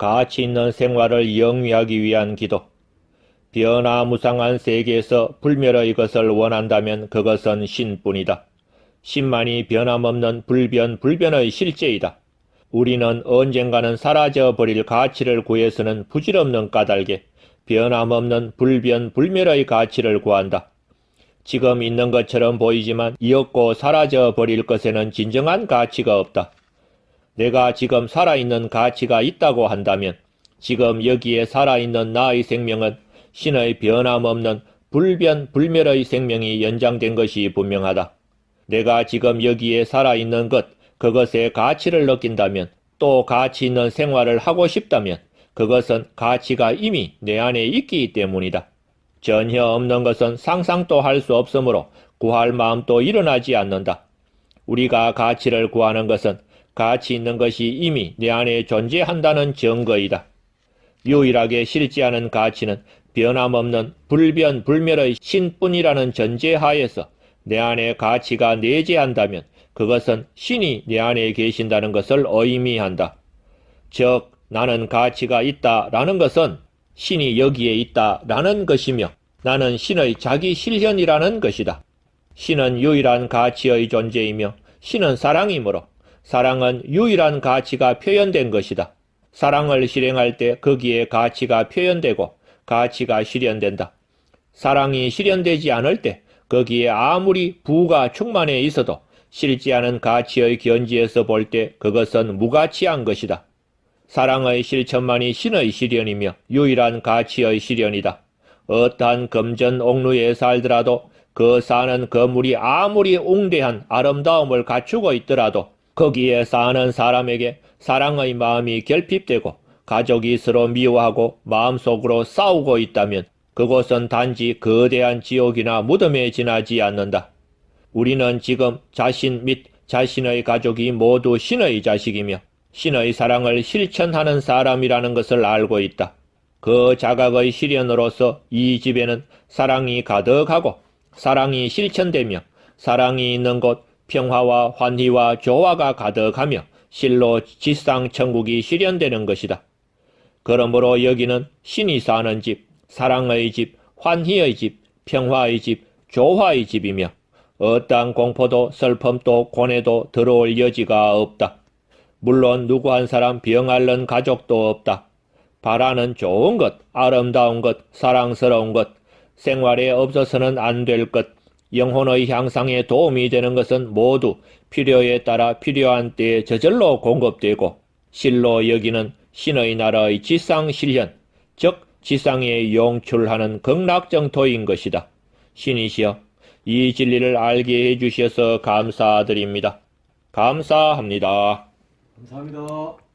가치 있는 생활을 영위하기 위한 기도. 변화무상한 세계에서 불멸의 것을 원한다면 그것은 신뿐이다. 신만이 변함없는 불변 불변의 실제이다. 우리는 언젠가는 사라져 버릴 가치를 구해서는 부질없는 까닭에 변함없는 불변 불멸의 가치를 구한다. 지금 있는 것처럼 보이지만 이었고 사라져 버릴 것에는 진정한 가치가 없다. 내가 지금 살아있는 가치가 있다고 한다면 지금 여기에 살아있는 나의 생명은 신의 변함없는 불변 불멸의 생명이 연장된 것이 분명하다. 내가 지금 여기에 살아있는 것, 그것의 가치를 느낀다면 또 가치 있는 생활을 하고 싶다면 그것은 가치가 이미 내 안에 있기 때문이다. 전혀 없는 것은 상상도 할 수 없으므로 구할 마음도 일어나지 않는다. 우리가 가치를 구하는 것은 가치 있는 것이 이미 내 안에 존재한다는 증거이다. 유일하게 실제하는 가치는 변함없는 불변 불멸의 신뿐이라는 전제하에서 내 안에 가치가 내재한다면 그것은 신이 내 안에 계신다는 것을 의미한다. 즉, 나는 가치가 있다라는 것은 신이 여기에 있다라는 것이며 나는 신의 자기 실현이라는 것이다. 신은 유일한 가치의 존재이며 신은 사랑이므로 사랑은 유일한 가치가 표현된 것이다. 사랑을 실행할 때 거기에 가치가 표현되고 가치가 실현된다. 사랑이 실현되지 않을 때 거기에 아무리 부가 충만해 있어도 실제하는 가치의 견지에서 볼 때 그것은 무가치한 것이다. 사랑의 실천만이 신의 실현이며 유일한 가치의 실현이다. 어떠한 금전 옥루에 살더라도 그 사는 건물이 아무리 웅대한 아름다움을 갖추고 있더라도 거기에 사는 사람에게 사랑의 마음이 결핍되고 가족이 서로 미워하고 마음속으로 싸우고 있다면 그곳은 단지 거대한 지옥이나 무덤에 지나지 않는다. 우리는 지금 자신 및 자신의 가족이 모두 신의 자식이며 신의 사랑을 실천하는 사람이라는 것을 알고 있다. 그 자각의 실현으로서 이 집에는 사랑이 가득하고 사랑이 실천되며 사랑이 있는 곳 평화와 환희와 조화가 가득하며 실로 지상 천국이 실현되는 것이다. 그러므로 여기는 신이 사는 집, 사랑의 집, 환희의 집, 평화의 집, 조화의 집이며 어떠한 공포도 슬픔도 고뇌도 들어올 여지가 없다. 물론 누구 한 사람 병 앓는 가족도 없다. 바라는 좋은 것, 아름다운 것, 사랑스러운 것, 생활에 없어서는 안 될 것, 영혼의 향상에 도움이 되는 것은 모두 필요에 따라 필요한 때에 저절로 공급되고 실로 여기는 신의 나라의 지상 실현, 즉 지상에 용출하는 극락정토인 것이다. 신이시여, 이 진리를 알게 해주셔서 감사드립니다. 감사합니다. 감사합니다.